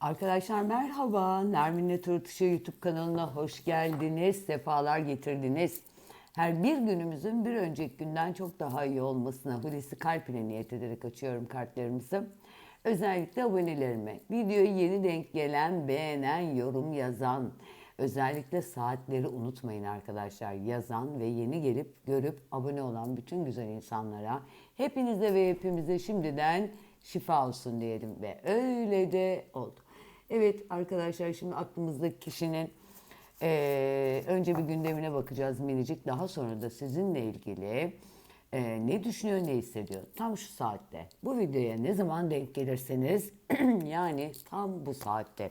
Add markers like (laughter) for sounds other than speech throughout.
Arkadaşlar merhaba. Nermin'le Turtuşu YouTube kanalına hoş geldiniz. Sefalar getirdiniz. Her bir günümüzün bir önceki günden çok daha iyi olmasına Hulusi Kalp ile niyet ederek açıyorum kartlarımızı. Özellikle abonelerime, videoyu yeni denk gelen, beğenen, yorum yazan, özellikle saatleri unutmayın arkadaşlar. Yazan ve yeni gelip görüp abone olan bütün güzel insanlara, hepinize ve hepimize şimdiden şifa olsun diyelim ve öyle de oldu. Evet arkadaşlar şimdi aklımızdaki kişinin eee, önce bir gündemine bakacağız minicik. Daha sonra da sizinle ilgili eee, ne düşünüyor, ne hissediyor. Tam şu saatte. Bu videoya ne zaman denk gelirseniz (clears throat) yani tam bu saatte.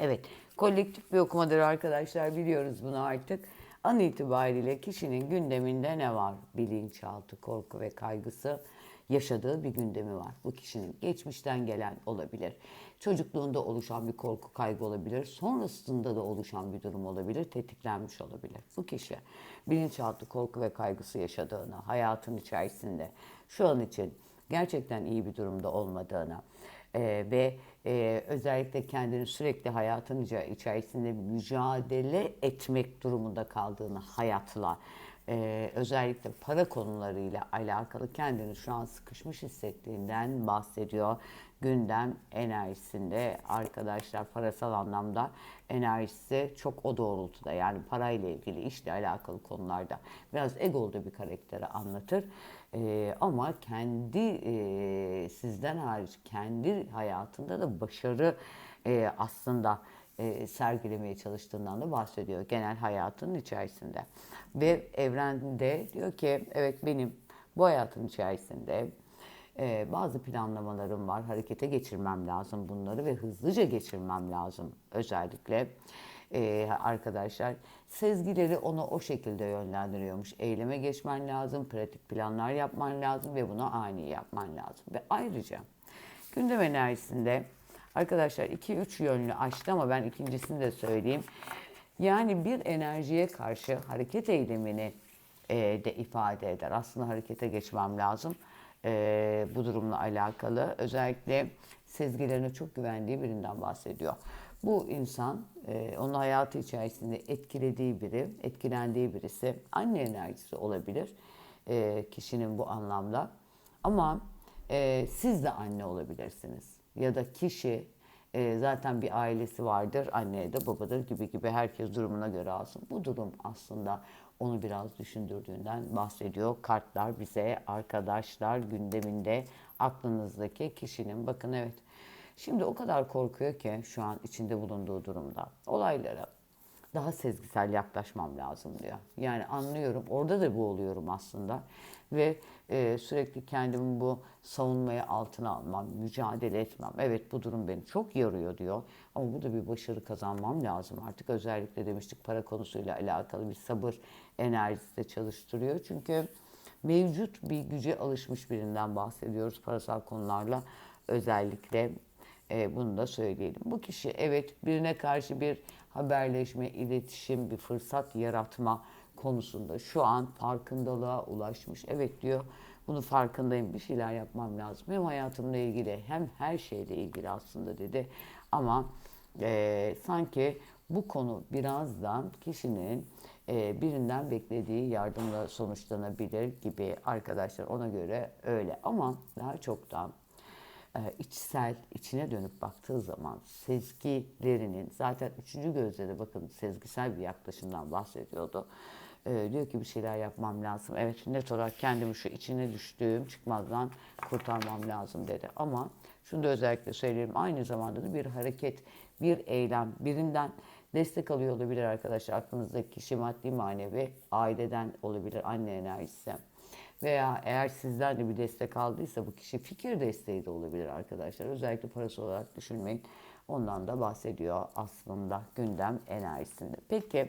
Evet kolektif bir okumadır arkadaşlar biliyoruz bunu artık. An itibariyle kişinin gündeminde ne var? Bilinçaltı, korku ve kaygısı yaşadığı bir gündemi var. Bu kişinin geçmişten gelen olabilir. Çocukluğunda oluşan bir korku kaygı olabilir. Sonrasında da oluşan bir durum olabilir. Tetiklenmiş olabilir. Bu kişi bilinçaltı korku ve kaygısı yaşadığını, hayatın içerisinde şu an için gerçekten iyi bir durumda olmadığını e, ve e, özellikle kendini sürekli hayatın içe- içerisinde mücadele etmek durumunda kaldığını hayatla e, özellikle para konularıyla alakalı kendini şu an sıkışmış hissettiğinden bahsediyor. Gündem enerjisinde arkadaşlar parasal anlamda enerjisi çok o doğrultuda yani parayla ilgili işle alakalı konularda biraz egolu bir karakteri anlatır. E, ama kendi e, sizden hariç kendi hayatında da başarı e, aslında e, sergilemeye çalıştığından da bahsediyor genel hayatının içerisinde. Ve evrende diyor ki evet benim bu hayatın içerisinde e, bazı planlamalarım var. Harekete geçirmem lazım bunları ve hızlıca geçirmem lazım özellikle. E, arkadaşlar sezgileri onu o şekilde yönlendiriyormuş. Eyleme geçmen lazım, pratik planlar yapman lazım ve bunu ani yapman lazım. Ve ayrıca gündem enerjisinde Arkadaşlar 2-3 yönlü açtı ama ben ikincisini de söyleyeyim. Yani bir enerjiye karşı hareket eylemini e, de ifade eder. Aslında harekete geçmem lazım e, bu durumla alakalı. Özellikle sezgilerine çok güvendiği birinden bahsediyor. Bu insan e, onun hayatı içerisinde etkilediği biri, etkilendiği birisi. Anne enerjisi olabilir e, kişinin bu anlamda. Ama e, siz de anne olabilirsiniz ya da kişi e, zaten bir ailesi vardır, anne de babadır gibi gibi herkes durumuna göre alsın. Bu durum aslında onu biraz düşündürdüğünden bahsediyor. Kartlar bize arkadaşlar gündeminde aklınızdaki kişinin bakın evet. Şimdi o kadar korkuyor ki şu an içinde bulunduğu durumda olaylara daha sezgisel yaklaşmam lazım diyor. Yani anlıyorum. Orada da bu oluyorum aslında. Ve e, sürekli kendimi bu savunmaya altına almam, mücadele etmem. Evet bu durum beni çok yoruyor diyor. Ama burada bir başarı kazanmam lazım. Artık özellikle demiştik para konusuyla alakalı bir sabır enerjisi de çalıştırıyor. Çünkü mevcut bir güce alışmış birinden bahsediyoruz parasal konularla özellikle e, bunu da söyleyelim. Bu kişi evet birine karşı bir haberleşme, iletişim, bir fırsat yaratma konusunda şu an farkındalığa ulaşmış. Evet diyor bunu farkındayım bir şeyler yapmam lazım. Hem hayatımla ilgili hem her şeyle ilgili aslında dedi. Ama e, sanki bu konu birazdan kişinin e, birinden beklediği yardımla sonuçlanabilir gibi arkadaşlar ona göre öyle. Ama daha çoktan e, içsel, içine dönüp baktığı zaman sezgilerinin zaten üçüncü gözle de bakın sezgisel bir yaklaşımdan bahsediyordu. E, diyor ki bir şeyler yapmam lazım. Evet net olarak kendimi şu içine düştüğüm çıkmazdan kurtarmam lazım dedi. Ama şunu da özellikle söyleyeyim aynı zamanda da bir hareket, bir eylem, birinden destek alıyor olabilir arkadaşlar. Aklınızdaki kişi maddi manevi, aileden olabilir, anne enerjisi. Veya eğer sizden de bir destek aldıysa bu kişi fikir desteği de olabilir arkadaşlar. Özellikle parası olarak düşünmeyin. Ondan da bahsediyor aslında gündem enerjisinde. Peki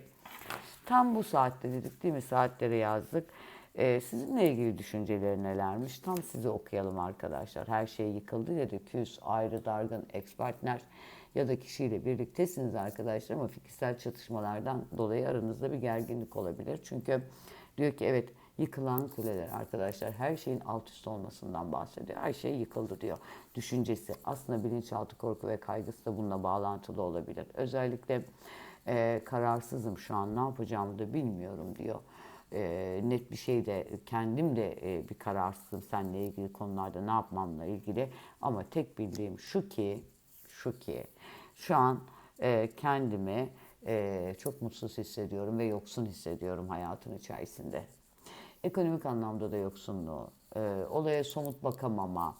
tam bu saatte dedik değil mi? Saatlere yazdık. Ee, sizinle ilgili düşünceleri nelermiş? Tam size okuyalım arkadaşlar. Her şey yıkıldı ya da küs, ayrı, dargın, ex partner ya da kişiyle birliktesiniz arkadaşlar ama fikirsel çatışmalardan dolayı aranızda bir gerginlik olabilir. Çünkü diyor ki evet Yıkılan kuleler arkadaşlar her şeyin alt üst olmasından bahsediyor. Her şey yıkıldı diyor. Düşüncesi aslında bilinçaltı korku ve kaygısı da bununla bağlantılı olabilir. Özellikle e, kararsızım şu an ne yapacağımı da bilmiyorum diyor. E, net bir şey de kendim de e, bir kararsızım seninle ilgili konularda ne yapmamla ilgili. Ama tek bildiğim şu ki şu ki şu an e, kendimi e, çok mutsuz hissediyorum ve yoksun hissediyorum hayatın içerisinde. Ekonomik anlamda da yoksunluğu, e, olaya somut bakamama,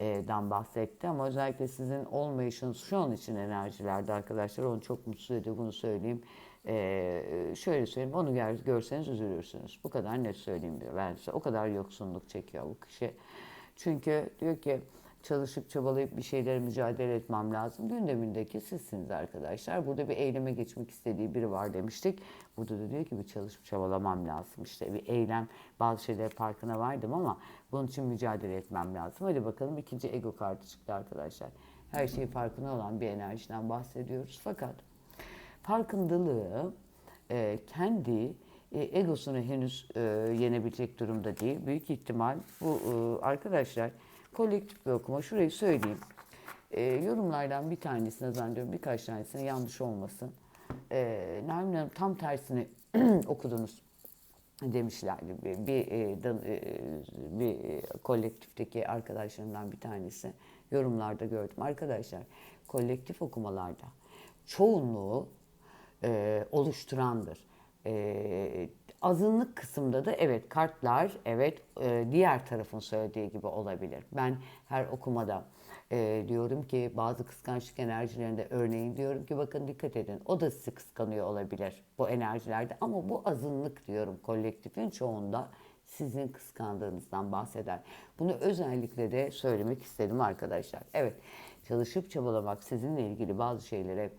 dan bahsetti ama özellikle sizin olmayışınız şu an için enerjilerde arkadaşlar onu çok mutsuz ediyor bunu söyleyeyim. E, şöyle söyleyeyim onu gör, görseniz üzülürsünüz. Bu kadar net söyleyeyim diyor. Ben size o kadar yoksunluk çekiyor bu kişi. Çünkü diyor ki çalışıp çabalayıp bir şeylere mücadele etmem lazım. Gündemindeki sizsiniz arkadaşlar. Burada bir eyleme geçmek istediği biri var demiştik. Burada da diyor ki bir çalışıp çabalamam lazım. İşte bir eylem, bazı şeyler farkına vardım ama bunun için mücadele etmem lazım. Hadi bakalım ikinci ego kartı çıktı arkadaşlar. Her şeyi farkına olan bir enerjiden bahsediyoruz. Fakat farkındalığı e, kendi e, egosunu henüz e, yenebilecek durumda değil. Büyük ihtimal bu arkadaşlar kolektif bir okuma. Şurayı söyleyeyim. E, yorumlardan bir tanesine zannediyorum birkaç tanesine yanlış olmasın. E, Nermin Hanım tam tersini (clears throat) okudunuz demişlerdi. Bir, bir, e, e, bir e, kolektifteki arkadaşlarımdan bir tanesi yorumlarda gördüm. Arkadaşlar kolektif okumalarda çoğunluğu e, oluşturandır. E, azınlık kısımda da evet kartlar evet e, diğer tarafın söylediği gibi olabilir. Ben her okumada e, diyorum ki bazı kıskançlık enerjilerinde örneğin diyorum ki bakın dikkat edin o da sizi kıskanıyor olabilir bu enerjilerde ama bu azınlık diyorum kolektifin çoğunda sizin kıskandığınızdan bahseder. Bunu özellikle de söylemek istedim arkadaşlar. Evet çalışıp çabalamak sizinle ilgili bazı şeylere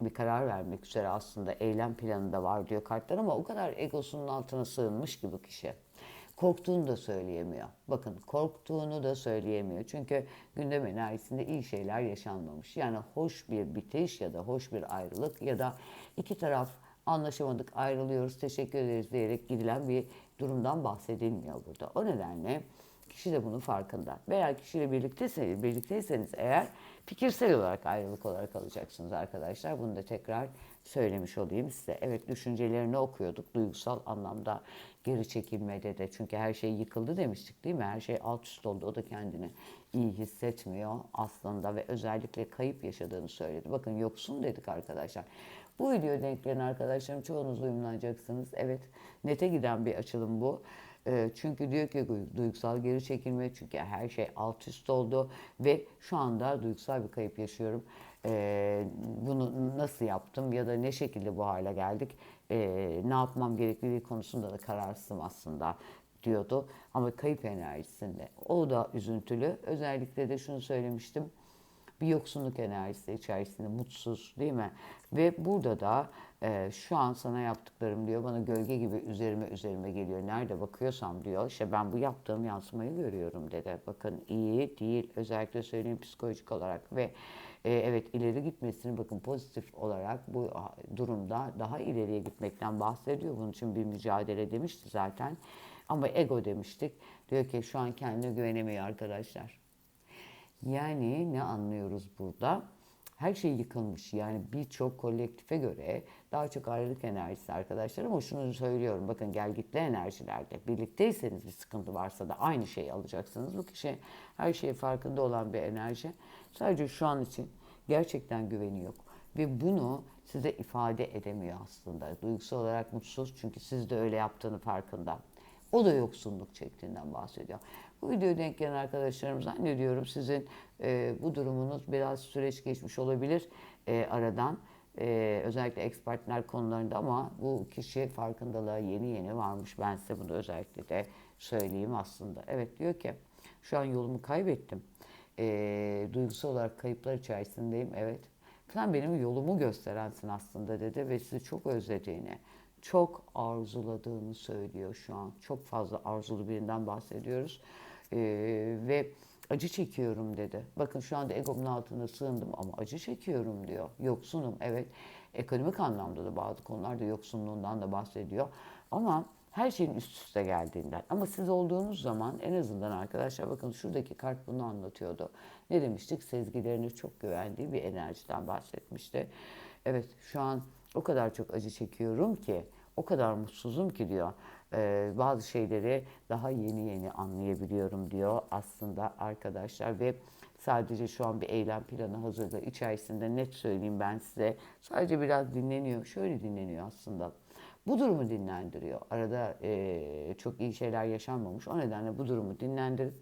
bir karar vermek üzere aslında eylem planında var diyor kartlar ama o kadar egosunun altına sığınmış ki bu kişi. Korktuğunu da söyleyemiyor. Bakın korktuğunu da söyleyemiyor. Çünkü gündem enerjisinde iyi şeyler yaşanmamış. Yani hoş bir bitiş ya da hoş bir ayrılık ya da iki taraf anlaşamadık ayrılıyoruz teşekkür ederiz diyerek gidilen bir durumdan bahsedilmiyor burada. O nedenle kişi de bunun farkında. Veya kişiyle birlikteyseniz, birlikteyseniz eğer fikirsel olarak ayrılık olarak alacaksınız arkadaşlar. Bunu da tekrar söylemiş olayım size. Evet düşüncelerini okuyorduk duygusal anlamda geri çekilmede de. Çünkü her şey yıkıldı demiştik değil mi? Her şey alt üst oldu. O da kendini iyi hissetmiyor aslında ve özellikle kayıp yaşadığını söyledi. Bakın yoksun dedik arkadaşlar. Bu video denk gelen arkadaşlarım çoğunuz uyumlanacaksınız. Evet nete giden bir açılım bu. Ee, Çünkü diyor ki duygusal geri çekilme çünkü her şey alt üst oldu ve şu anda duygusal bir kayıp yaşıyorum. Ee, bunu nasıl yaptım ya da ne şekilde bu hale geldik? Ee, ne yapmam gerektiği konusunda da kararsızım aslında diyordu. Ama kayıp enerjisinde o da üzüntülü. Özellikle de şunu söylemiştim bir yoksunluk enerjisi içerisinde mutsuz değil mi? Ve burada da e, şu an sana yaptıklarım diyor bana gölge gibi üzerime üzerime geliyor. Nerede bakıyorsam diyor işte ben bu yaptığım yansımayı görüyorum dedi. Bakın iyi değil özellikle söyleyeyim psikolojik olarak ve e, evet ileri gitmesini bakın pozitif olarak bu durumda daha ileriye gitmekten bahsediyor. Bunun için bir mücadele demişti zaten. Ama ego demiştik. Diyor ki şu an kendine güvenemiyor arkadaşlar. Yani ne anlıyoruz burada? Her şey yıkılmış. Yani birçok kolektife göre daha çok ayrılık enerjisi arkadaşlar ama şunu söylüyorum. Bakın gelgitli enerjilerde birlikteyseniz bir sıkıntı varsa da aynı şeyi alacaksınız. Bu kişi her şeye farkında olan bir enerji. Sadece şu an için gerçekten güveni yok. Ve bunu size ifade edemiyor aslında. Duygusal olarak mutsuz çünkü siz de öyle yaptığını farkında. O da yoksunluk çektiğinden bahsediyor. Bu videoya denk gelen arkadaşlarım zannediyorum sizin e, bu durumunuz biraz süreç geçmiş olabilir e, aradan. E, özellikle ekspertler konularında ama bu kişi farkındalığa yeni yeni varmış. Ben size bunu özellikle de söyleyeyim aslında. Evet diyor ki şu an yolumu kaybettim. E, duygusal olarak kayıplar içerisindeyim. Evet. Sen benim yolumu gösterensin aslında dedi ve sizi çok özlediğini, çok arzuladığını söylüyor şu an. Çok fazla arzulu birinden bahsediyoruz. Ee, ve acı çekiyorum dedi. Bakın şu anda egomun altında sığındım ama acı çekiyorum diyor. Yoksunum evet. Ekonomik anlamda da bazı konularda yoksunluğundan da bahsediyor. Ama her şeyin üst üste geldiğinden. Ama siz olduğunuz zaman en azından arkadaşlar bakın şuradaki kart bunu anlatıyordu. Ne demiştik? Sezgilerine çok güvendiği bir enerjiden bahsetmişti. Evet şu an o kadar çok acı çekiyorum ki, o kadar mutsuzum ki diyor. Ee, bazı şeyleri daha yeni yeni anlayabiliyorum diyor aslında arkadaşlar ve sadece şu an bir eylem planı hazırda içerisinde net söyleyeyim ben size. Sadece biraz dinleniyor. Şöyle dinleniyor aslında. Bu durumu dinlendiriyor. Arada e, çok iyi şeyler yaşanmamış. O nedenle bu durumu dinlendirip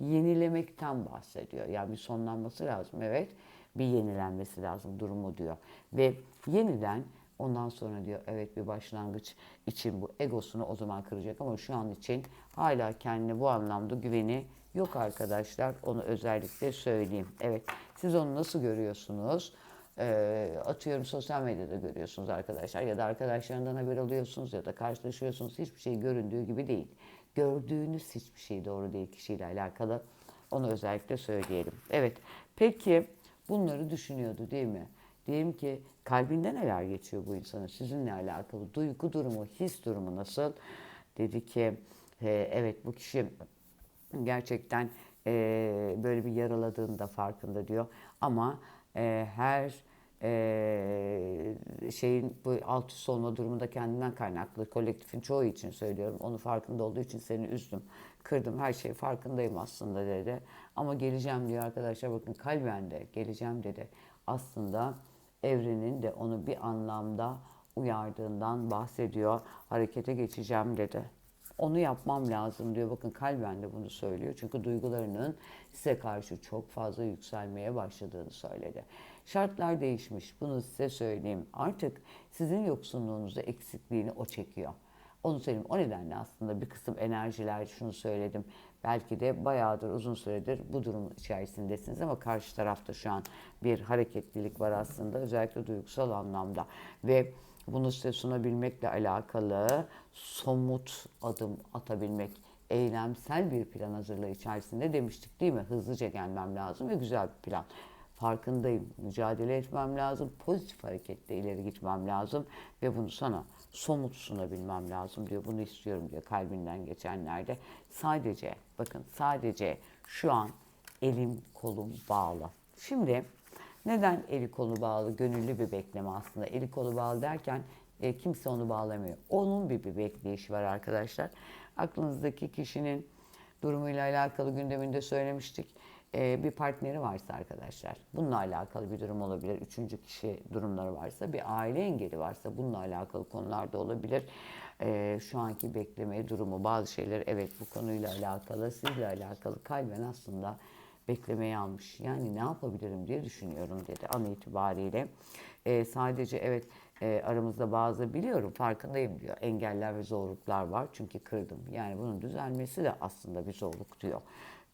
yenilemekten bahsediyor. Yani bir sonlanması lazım evet. Bir yenilenmesi lazım durumu diyor. Ve yeniden ondan sonra diyor evet bir başlangıç için bu egosunu o zaman kıracak ama şu an için hala kendine bu anlamda güveni yok arkadaşlar. Onu özellikle söyleyeyim. Evet siz onu nasıl görüyorsunuz? Ee, atıyorum sosyal medyada görüyorsunuz arkadaşlar ya da arkadaşlarından haber alıyorsunuz ya da karşılaşıyorsunuz. Hiçbir şey göründüğü gibi değil. Gördüğünüz hiçbir şey doğru değil kişiyle alakalı. Onu özellikle söyleyelim. Evet. Peki bunları düşünüyordu değil mi? Diyelim ki kalbinde neler geçiyor bu insanın? Sizinle alakalı duygu durumu, his durumu nasıl? Dedi ki e, evet bu kişi gerçekten e, böyle bir yaraladığında farkında diyor. Ama e, her e, şeyin bu alt üst olma durumunda kendinden kaynaklı. Kolektifin çoğu için söylüyorum. Onu farkında olduğu için seni üzdüm, kırdım. Her şey farkındayım aslında dedi. Ama geleceğim diyor arkadaşlar. Bakın kalben geleceğim dedi. Aslında evrenin de onu bir anlamda uyardığından bahsediyor. Harekete geçeceğim dedi. Onu yapmam lazım diyor. Bakın kalben de bunu söylüyor. Çünkü duygularının size karşı çok fazla yükselmeye başladığını söyledi. Şartlar değişmiş. Bunu size söyleyeyim. Artık sizin yoksunluğunuzu, eksikliğini o çekiyor. Onu söyleyeyim. O nedenle aslında bir kısım enerjiler şunu söyledim. Belki de bayağıdır uzun süredir bu durum içerisindesiniz ama karşı tarafta şu an bir hareketlilik var aslında özellikle duygusal anlamda ve bunu size sunabilmekle alakalı somut adım atabilmek, eylemsel bir plan hazırlığı içerisinde demiştik değil mi? Hızlıca gelmem lazım ve güzel bir plan. Farkındayım, mücadele etmem lazım, pozitif hareketle ileri gitmem lazım ve bunu sana somut sunabilmem lazım diyor. Bunu istiyorum diyor kalbinden geçenlerde. Sadece, bakın sadece şu an elim kolum bağlı. Şimdi neden eli kolu bağlı? Gönüllü bir bekleme aslında. Eli kolu bağlı derken e, kimse onu bağlamıyor. Onun bir, bir bekleyişi var arkadaşlar. Aklınızdaki kişinin durumuyla alakalı gündeminde söylemiştik. E, bir partneri varsa arkadaşlar, bununla alakalı bir durum olabilir. Üçüncü kişi durumları varsa, bir aile engeli varsa bununla alakalı konularda olabilir. E, şu anki bekleme durumu, bazı şeyler evet bu konuyla alakalı, sizle alakalı kalben aslında beklemeye almış. Yani ne yapabilirim diye düşünüyorum dedi an itibariyle. E, sadece evet e, aramızda bazı biliyorum farkındayım diyor. Engeller ve zorluklar var çünkü kırdım. Yani bunun düzelmesi de aslında bir zorluk diyor.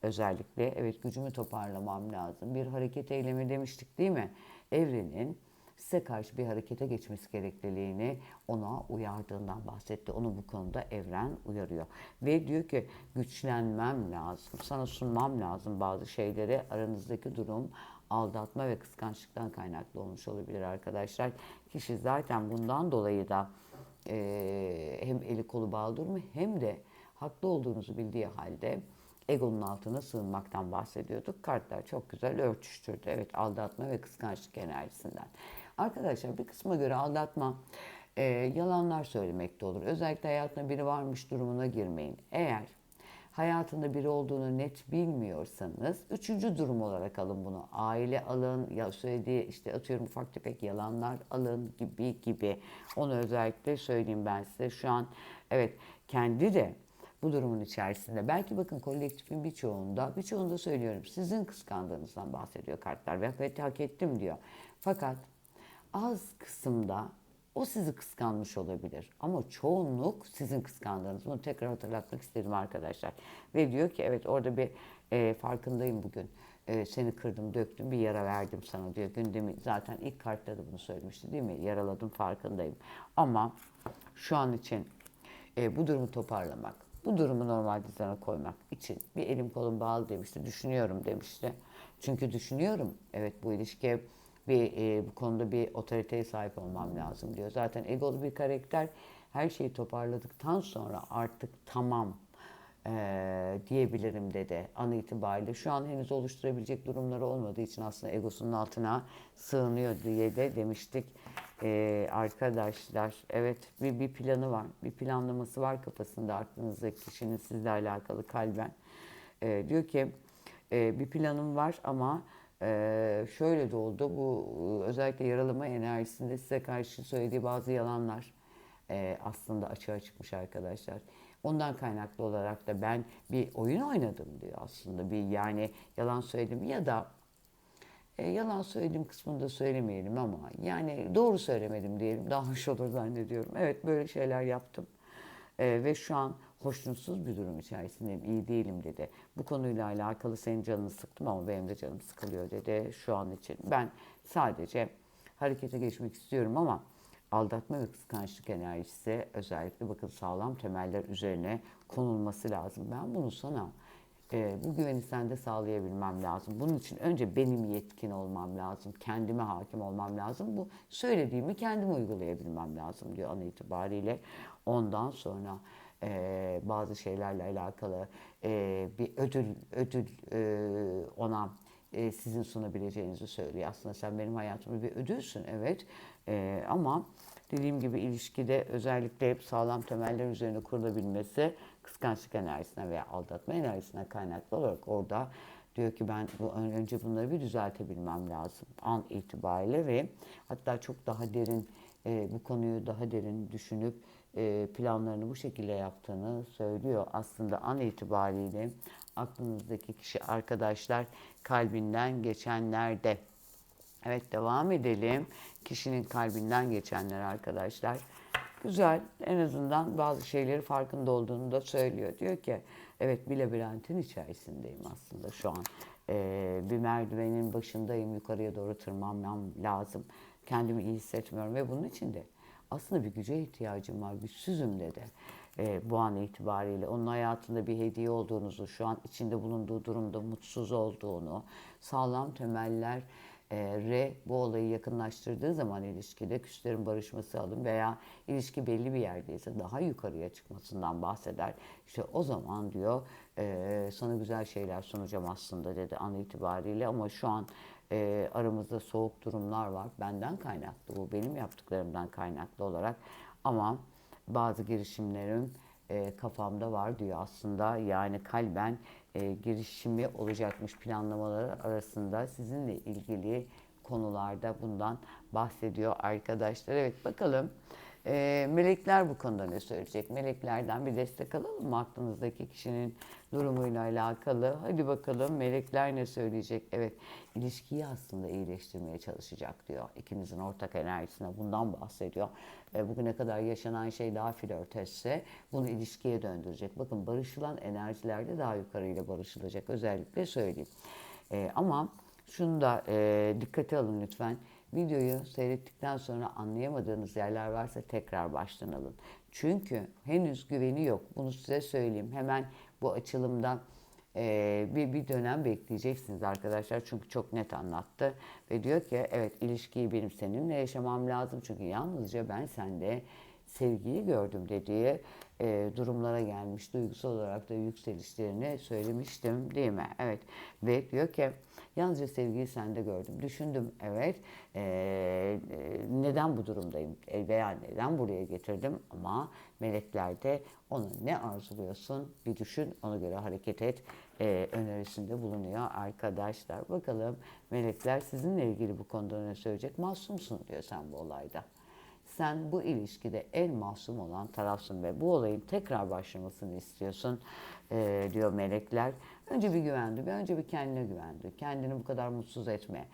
Özellikle evet gücümü toparlamam lazım. Bir hareket eylemi demiştik değil mi? Evrenin size karşı bir harekete geçmesi gerekliliğini ona uyardığından bahsetti. Onu bu konuda evren uyarıyor. Ve diyor ki güçlenmem lazım. Sana sunmam lazım bazı şeyleri. Aranızdaki durum aldatma ve kıskançlıktan kaynaklı olmuş olabilir arkadaşlar. Kişi zaten bundan dolayı da e, hem eli kolu bağlı durumu hem de haklı olduğunuzu bildiği halde egonun altına sığınmaktan bahsediyorduk. Kartlar çok güzel örtüştürdü. Evet aldatma ve kıskançlık enerjisinden. Arkadaşlar bir kısma göre aldatma e, yalanlar söylemekte olur. Özellikle hayatında biri varmış durumuna girmeyin. Eğer hayatında biri olduğunu net bilmiyorsanız üçüncü durum olarak alın bunu. Aile alın, ya söylediği işte atıyorum ufak tefek yalanlar alın gibi gibi. Onu özellikle söyleyeyim ben size. Şu an evet kendi de bu durumun içerisinde. Belki bakın kolektifin birçoğunda, birçoğunda söylüyorum sizin kıskandığınızdan bahsediyor kartlar ve hak ettim diyor. Fakat az kısımda o sizi kıskanmış olabilir. Ama çoğunluk sizin kıskandığınız. Bunu tekrar hatırlatmak istedim arkadaşlar. Ve diyor ki evet orada bir e, farkındayım bugün. E, seni kırdım, döktüm, bir yara verdim sana diyor. Gündemi zaten ilk kartta da bunu söylemişti değil mi? Yaraladım, farkındayım. Ama şu an için e, bu durumu toparlamak, bu durumu normal düzene koymak için bir elim kolum bağlı demişti. Düşünüyorum demişti. Çünkü düşünüyorum. Evet bu ilişkiye bir e, bu konuda bir otoriteye sahip olmam lazım diyor. Zaten egolu bir karakter her şeyi toparladıktan sonra artık tamam eee, diyebilirim dedi an itibariyle. Şu an henüz oluşturabilecek durumları olmadığı için aslında egosunun altına sığınıyor diye de demiştik. Eee, arkadaşlar evet bir, bir planı var, bir planlaması var kafasında aklınızdaki kişinin sizle alakalı kalben. Eee, diyor ki e, bir planım var ama e, şöyle de oldu. Bu e, özellikle yaralama enerjisinde size karşı söylediği bazı yalanlar e, aslında açığa çıkmış arkadaşlar. Ondan kaynaklı olarak da ben bir oyun oynadım diyor aslında. Bir yani yalan söyledim ya da e, yalan söylediğim kısmını da söylemeyelim ama yani doğru söylemedim diyelim. Daha hoş olur zannediyorum. Evet böyle şeyler yaptım. E, ve şu an hoşnutsuz bir durum içerisindeyim. iyi değilim dedi. Bu konuyla alakalı senin canını sıktım ama benim de canım sıkılıyor dedi şu an için. Ben sadece harekete geçmek istiyorum ama aldatma ve kıskançlık enerjisi özellikle bakın sağlam temeller üzerine konulması lazım. Ben bunu sana e, bu güveni sende sağlayabilmem lazım. Bunun için önce benim yetkin olmam lazım. Kendime hakim olmam lazım. Bu söylediğimi kendim uygulayabilmem lazım diyor an itibariyle. Ondan sonra e, bazı şeylerle alakalı e, bir ödül ödül e, ona e, sizin sunabileceğinizi söylüyor. Aslında sen benim hayatımda bir ödülsün evet E, ama dediğim gibi ilişkide özellikle hep sağlam temeller üzerine kurulabilmesi kıskançlık enerjisine veya aldatma enerjisine kaynaklı olarak orada diyor ki ben bu önce bunları bir düzeltebilmem lazım an itibariyle ve hatta çok daha derin e, bu konuyu daha derin düşünüp planlarını bu şekilde yaptığını söylüyor. Aslında an itibariyle aklınızdaki kişi arkadaşlar kalbinden geçenlerde. Evet devam edelim. Kişinin kalbinden geçenler arkadaşlar. Güzel. En azından bazı şeyleri farkında olduğunu da söylüyor. Diyor ki evet bir labirentin içerisindeyim aslında şu an. Ee, bir merdivenin başındayım. Yukarıya doğru tırmanmam lazım. Kendimi iyi hissetmiyorum ve bunun için de aslında bir güce ihtiyacım var. Güçsüzüm dedi. Ee, bu an itibariyle onun hayatında bir hediye olduğunuzu, şu an içinde bulunduğu durumda mutsuz olduğunu, sağlam temeller e, re bu olayı yakınlaştırdığı zaman ilişkide küslerin barışması alın veya ilişki belli bir yerdeyse daha yukarıya çıkmasından bahseder. İşte o zaman diyor e, sana güzel şeyler sunacağım aslında dedi an itibariyle ama şu an e, aramızda soğuk durumlar var. Benden kaynaklı bu benim yaptıklarımdan kaynaklı olarak ama bazı girişimlerim e, kafamda var diyor aslında. Yani kalben e, girişimi olacakmış planlamaları arasında sizinle ilgili konularda bundan bahsediyor arkadaşlar. Evet bakalım e, melekler bu konuda ne söyleyecek? Meleklerden bir destek alalım mı aklınızdaki kişinin durumuyla alakalı? Hadi bakalım melekler ne söyleyecek? Evet ilişkiyi aslında iyileştirmeye çalışacak diyor. İkinizin ortak enerjisine bundan bahsediyor. E, bugüne kadar yaşanan şey daha flörtesse bunu ilişkiye döndürecek. Bakın barışılan enerjilerde daha yukarıyla barışılacak özellikle söyleyeyim. E, ama şunu da e, dikkate alın lütfen. Videoyu seyrettikten sonra anlayamadığınız yerler varsa tekrar baştan alın. Çünkü henüz güveni yok. Bunu size söyleyeyim. Hemen bu açılımdan e, bir, bir dönem bekleyeceksiniz arkadaşlar. Çünkü çok net anlattı. Ve diyor ki evet ilişkiyi benim seninle yaşamam lazım. Çünkü yalnızca ben sende sevgiyi gördüm dediği e, durumlara gelmiş. Duygusal olarak da yükselişlerini söylemiştim değil mi? Evet. Ve diyor ki yalnızca sevgiyi sende gördüm. Düşündüm evet. E, e, neden bu durumdayım? E, veya neden buraya getirdim? Ama melekler de onu ne arzuluyorsun bir düşün ona göre hareket et e, önerisinde bulunuyor arkadaşlar. Bakalım melekler sizinle ilgili bu konuda ne söyleyecek? Masumsun diyor sen bu olayda sen bu ilişkide en masum olan tarafsın ve bu olayın tekrar başlamasını istiyorsun e, diyor melekler. Önce bir güvendi, bir önce bir kendine güvendi. Kendini bu kadar mutsuz etme,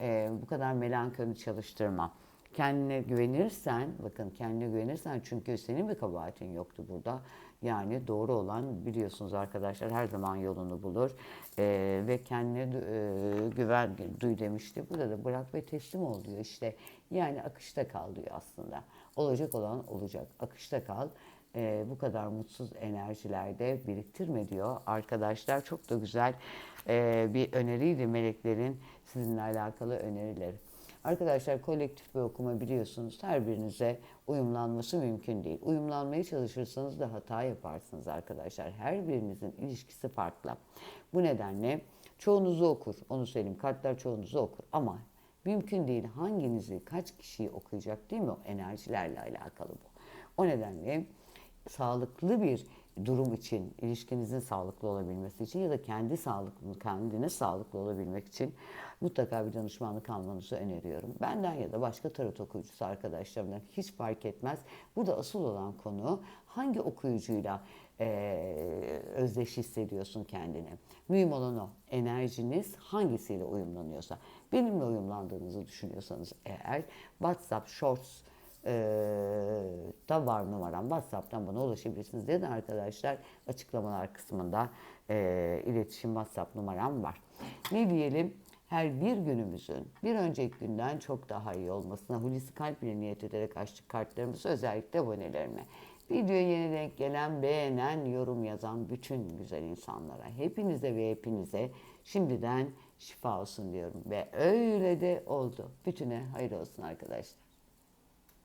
e, bu kadar melankoli çalıştırma. Kendine güvenirsen, bakın kendine güvenirsen çünkü senin bir kabahatin yoktu burada. Yani doğru olan biliyorsunuz arkadaşlar her zaman yolunu bulur. Ee, ve kendine e, güven duy demişti. Burada da bırak ve teslim ol diyor işte. Yani akışta kal diyor aslında. Olacak olan olacak. Akışta kal. Ee, bu kadar mutsuz enerjilerde biriktirme diyor arkadaşlar. Çok da güzel e, bir öneriydi meleklerin sizinle alakalı önerileri. Arkadaşlar kolektif bir okuma biliyorsunuz her birinize uyumlanması mümkün değil. Uyumlanmaya çalışırsanız da hata yaparsınız arkadaşlar. Her birinizin ilişkisi farklı. Bu nedenle çoğunuzu okur. Onu söyleyeyim. Kartlar çoğunuzu okur. Ama mümkün değil. Hanginizi, kaç kişiyi okuyacak değil mi? O enerjilerle alakalı bu. O nedenle sağlıklı bir durum için, ilişkinizin sağlıklı olabilmesi için ya da kendi sağlıklı, kendine sağlıklı olabilmek için mutlaka bir danışmanlık almanızı öneriyorum. Benden ya da başka tarot okuyucusu arkadaşlarımdan hiç fark etmez. Burada asıl olan konu hangi okuyucuyla eee özdeş hissediyorsun kendini. Mühim olan o. Enerjiniz hangisiyle uyumlanıyorsa. Benimle uyumlandığınızı düşünüyorsanız eğer WhatsApp Shorts da var numaram. WhatsApp'tan bana ulaşabilirsiniz. Da arkadaşlar açıklamalar kısmında e, iletişim WhatsApp numaram var. Ne diyelim? Her bir günümüzün bir önceki günden çok daha iyi olmasına Hulusi Kalp ile niyet ederek açtık kartlarımızı özellikle abonelerime. Videoya yeni denk gelen, beğenen, yorum yazan bütün güzel insanlara, hepinize ve hepinize şimdiden şifa olsun diyorum. Ve öyle de oldu. Bütüne hayır olsun arkadaşlar.